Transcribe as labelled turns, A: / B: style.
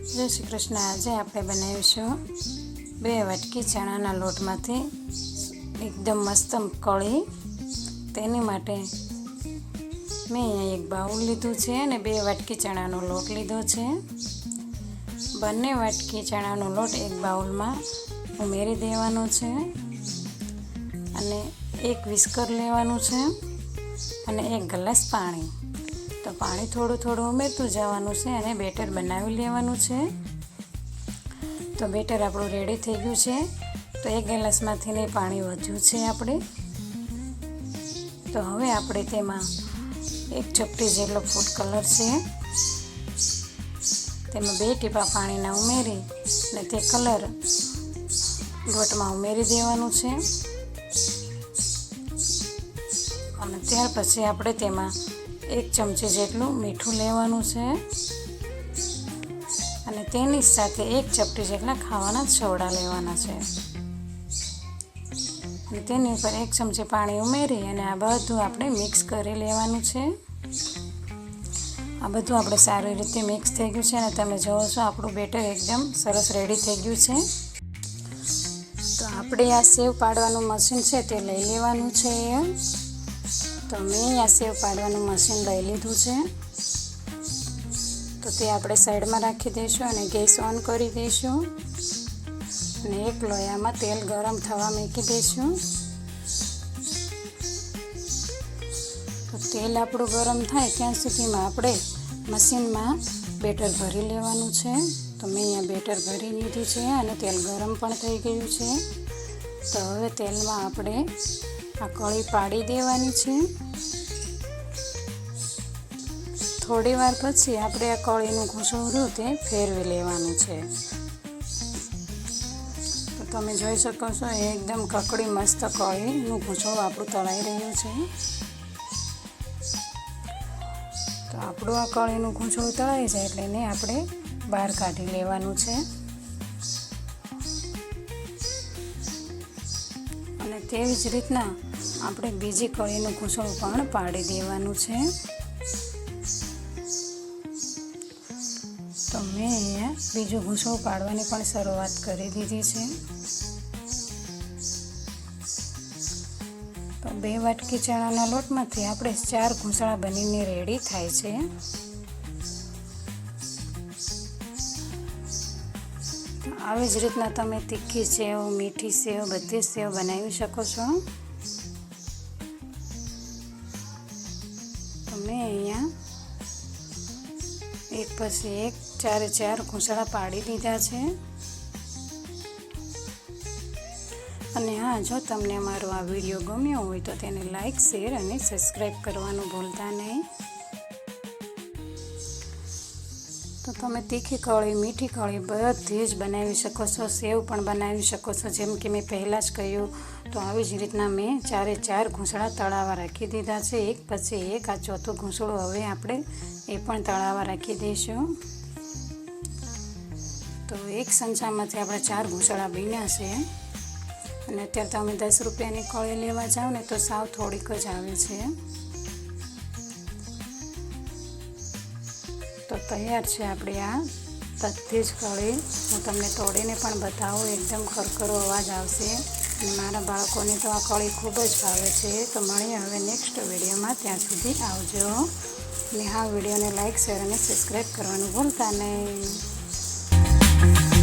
A: જય શ્રી કૃષ્ણ આજે આપણે બનાવીશું બે વાટકી ચણાના લોટમાંથી એકદમ મસ્ત કળી. તેની માટે મેં અહીંયા એક બાઉલ લીધું છે અને બે વાટકી ચણાનો લોટ લીધો છે. બંને વાટકી ચણાનો લોટ એક બાઉલમાં ઉમેરી દેવાનો છે અને એક વિસ્કર લેવાનું છે અને એક ગ્લાસ પાણી. તો પાણી થોડું થોડું ઉમેરતું જવાનું છે અને બેટર બનાવી લેવાનું છે. તો બેટર આપણું રેડી થઈ ગયું છે. તો એક ગ્લાસમાંથી નહીં પાણી વધ્યું છે આપણે. તો હવે આપણે તેમાં એક ચપટી જેટલો ફૂડ કલર છે. તેમાં બે ટીપા પાણીના ઉમેરી અને તે કલર લોટમાં ઉમેરી દેવાનું છે. અને ત્યાર પછી આપણે તેમાં એક ચમચી જેટલું મીઠું લેવાનું છે. અને તેની સાથે એક ચપટી જેટલા ખાવાના છોડા લેવાના છે. તેની ઉપર એક ચમચી પાણી ઉમેરી અને આ બધું આપણે મિક્સ કરી લેવાનું છે. આ બધું આપણે સારી રીતે મિક્સ થઈ ગયું છે અને તમે જોવો છો આપણું બેટર એકદમ સરસ રેડી થઈ ગયું છે. તો આપણે આ સેવ પાડવાનું મશીન છે તે લઈ લેવાનું છે. તો મેં અહીંયા સેવ પાડવાનું મશીન લઈ લીધું છે. તો તે આપણે સાઈડમાં રાખી દઈશું અને ગેસ ઓન કરી દઈશું. અને એક લોયામાં તેલ ગરમ થવા મૂકી દઈશું. તો તેલ આપણું ગરમ થાય ત્યાં સુધીમાં આપણે મશીનમાં બેટર ભરી લેવાનું છે. તો મેં અહીંયા બેટર ભરી લીધું છે અને તેલ ગરમ પણ થઈ ગયું છે. તો હવે તેલમાં આપણે આ કળી પાડી દેવાની છે. થોડી વાર પછી આપણે આ કળીનું ઘૂંસવરું તે ફેરવી લેવાનું છે. તો તમે જોઈ શકો છો એકદમ કકડી મસ્ત કળીનું ઘૂંસવરું આપણું તળાઈ રહ્યું છે. તો આપણું આ કળીનું ઘૂંસળું તળાઈ જાય એટલે એને આપણે બહાર કાઢી લેવાનું છે. તેવી જ રીતના આપણે બીજી કળીનું ઘૂંસણું પણ પાડી દેવાનું છે. તો મેં અહીંયા બીજું ઘૂંસણું પાડવાની પણ શરૂઆત કરી દીધી છે. તો બે વાટકી ચણાના લોટમાંથી આપણે ચાર ઘૂંસણા બનીને રેડી થાય છે. આવી જ રીતના તમે તીખી સેવ, મીઠી સેવ, બધી સેવ બનાવી શકો છો. તમે અહીંયા એક પછી એક ચારે ચાર ઘૂંસળા પાડી દીધા છે. અને હા, જો તમને અમારો આ વીડિયો ગમ્યો હોય તો તેને લાઇક શેર અને સબસ્ક્રાઈબ કરવાનું ભૂલતા નહીં. તો તમે તીખી કળી, મીઠી કળી બધી જ બનાવી શકો છો, સેવ પણ બનાવી શકો છો. જેમ કે મેં પહેલાં જ કહ્યું, તો આવી જ રીતના મેં ચારે ચાર ઘૂંસળા તળાવા રાખી દીધા છે. એક પછી એક, આ ચોથું ઘૂંસળું હવે આપણે એ પણ તળાવા રાખી દઈશું. તો એક સંચામાંથી આપણે ચાર ઘૂંસળા બીન્યા છે. અને અત્યારે તમે દસ રૂપિયાની કળી લેવા જાઓ ને તો સાવ થોડીક જ આવે છે. તો તૈયાર છે આપણી આ. બધી જ કળી હું તમને તોડીને પણ બતાવું. એકદમ ખરખરો અવાજ આવશે. અને મારા બાળકોને તો આ કળી ખૂબ જ ભાવે છે. તો મળીએ હવે નેક્સ્ટ વિડીયોમાં. ત્યાં સુધી આવજો. અને હા, વિડીયોને લાઇક શેર અને સબસ્ક્રાઈબ કરવાનું ભૂલતા નહીં.